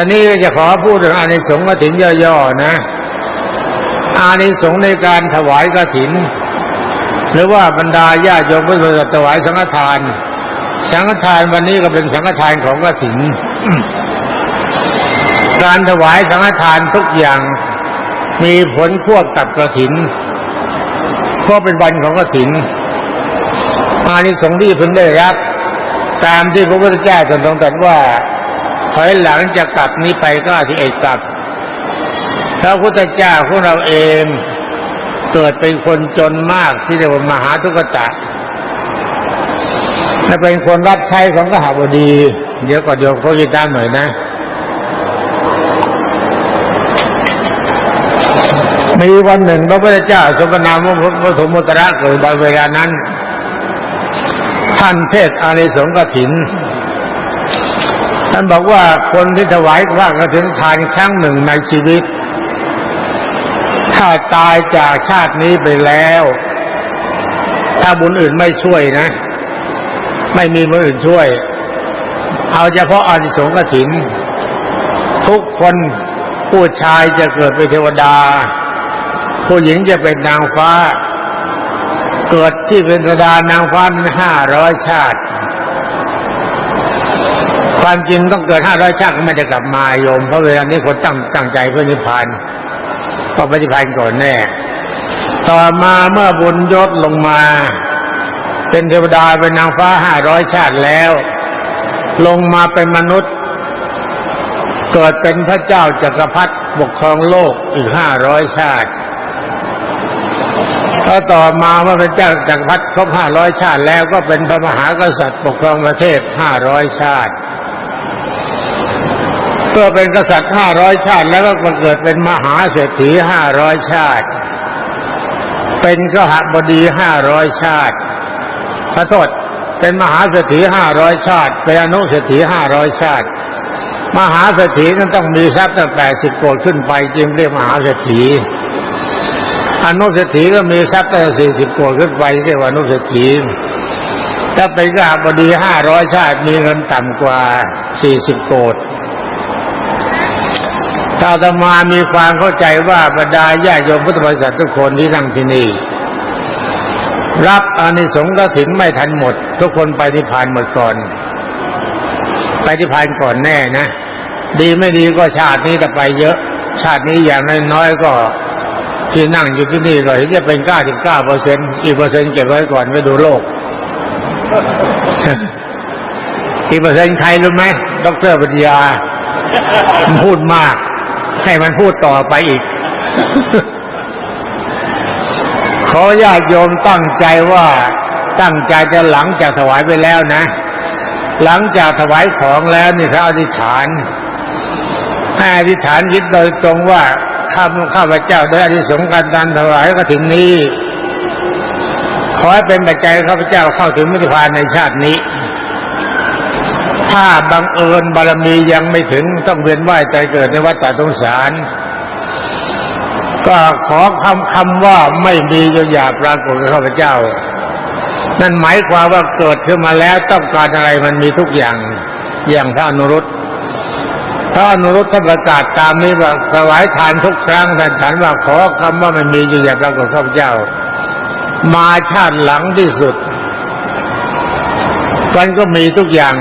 อนนี้จะขอพูดถึงอานิสงส์กฐินย่อๆนะ อานิสงส์ในการถวายกฐิน หรือว่าบรรดาญาโยมพุทธบริษัทถวายสังฆทาน สังฆทานวันนี้ก็เป็นสังฆทานของกฐิน การถวายสังฆทานทุกอย่างมีผลควบกับกฐินเพราะเป็นวันของกฐิน อานิสงส์ที่พึงได้รับ ตามที่พระพุทธเจ้าทรงตรัสว่า ถอยหลังจะกลับนี้ไปก็ที่เอกกลับพระพุทธเจ้าของเราเองเกิดเป็นคนจนมากที่เรียกว่ามหาทุกตะถ้าเป็นคนรับใช้ของกหบดี เดี๋ยวก่อนโยมเขาจะตามหน่อยนะ มีวันหนึ่งพระพุทธเจ้าทรงพระนามว่าพระสมุตระเกิดในเวลานั้น ท่านเทศอานิสงส์กถิน ท่านบอกว่าคนที่ถวายพระกฐินทานครั้งหนึ่งในชีวิต ถ้าตายจากชาตินี้ไปแล้ว ถ้าบุญอื่นไม่ช่วยนะ ไม่มีบุญอื่นช่วย เอาเฉพาะอานิสงส์กระถิน ทุกคนผู้ชายจะเกิดเป็นเทวดา ผู้หญิงจะเป็นนางฟ้า เกิดที่เป็นเทวดานางฟ้าห้าร้อยชาติ ความจริงต้องเกิดห้าร้อยชาติก็ไม่จะกลับมาโยม เพราะเวลานี้คนตั้งตั้งใจเพื่อนิพพานก็ปฏิพานก่อนแน่ ต่อมาเมื่อบุญยศลงมา เป็นเทวดาเป็นนางฟ้าห้าร้อยชาติแล้ว ลงมาเป็นมนุษย์ เกิดเป็นพระเจ้าจักรพรรดิปกครองโลกอีกห้าร้อยชาติแล้วต่อมาเมื่อเป็นเจ้าจักรพรรดิครบห้าร้อยชาติแล้วก็เป็นพระมหากษัตริย์ปกครองประเทศห้าร้อยชาติ เมื่อเป็นกษัตริย์ห้าร้อยชาติ แล้วก็มาเกิดเป็นมหาเศรษฐีห้าร้อยชาติ เป็นกหบดีห้าร้อยชาติขอโทษเป็นมหาเศรษฐีห้าร้อยชาติ เป็นอนุเศรษฐีห้าร้อยชาติ มหาเศรษฐีนั้นต้องมีทรัพย์ตั้งแปดสิบโกดขึ้นไปจึงเรียกมหาเศรษฐีอนุเศรษฐีก็มีทรัพย์ตั้งสี่สิบโกดขึ้นไปเรียกว่าอนุเศรษฐีถ้าเป็นกหบดีห้าร้อยชาติมีเงินต่ำกว่าสี่สิบโกด ถ้าตมามีความเข้าใจว่าบรรดาญาโยมพุทธบริษัททุกคนที่นั่งที่นี่ รับอานิสงส์ก็ถึงไม่ทันหมด ทุกคนไปที่พานหมดก่อน ไปที่พานก่อนแน่นะ ดีไม่ดีก็ชาตินี้แต่ไปเยอะ ชาตินี้อย่างน้อยๆก็ที่นั่งอยู่ที่นี่ก็เห็นจะเป็นเก้าสิบเก้าเปอร์เซ็นต์อีกเปอร์เซ็นต์เก็บไว้ก่อนไปดูโลกอีกเปอร์เซ็นต์ใครรู้ไหมดรปัญญาพูดมาก ให้มันพูดต่อไปอีก ขอญาติโยมตั้งใจว่าตั้งใจจะหลังจากถวายไปแล้วนะ หลังจากถวายของแล้วนี่เขาอธิษฐานให้อธิษฐานยึดโดยตรงว่าข้าข้าพเจ้าได้อธิสงการดันถวายก็ถึงนี้ ขอให้เป็นปัจจัยข้าพเจ้าเข้าถึงมิตรพานในชาตินี้ ถ้าบังเอิญบารมียังไม่ถึงต้องเวียนว่ายใจเกิดในวัฏสงสาร ก็ขอคำคำว่าไม่มีจนอย่าปรากฏข้าพเจ้า นั่นหมายความว่าเกิดขึ้นมาแล้วต้องการอะไรมันมีทุกอย่างอย่างพระอนุรุตพระอนุรุตท่านประกาศตามนี้ว่าถวายทานทุกครั้งท่านฉันว่าขอคำว่าไม่มีอยู่อย่าปรากฏข้าพเจ้า มาชาติหลังที่สุดมันก็มีทุกอย่าง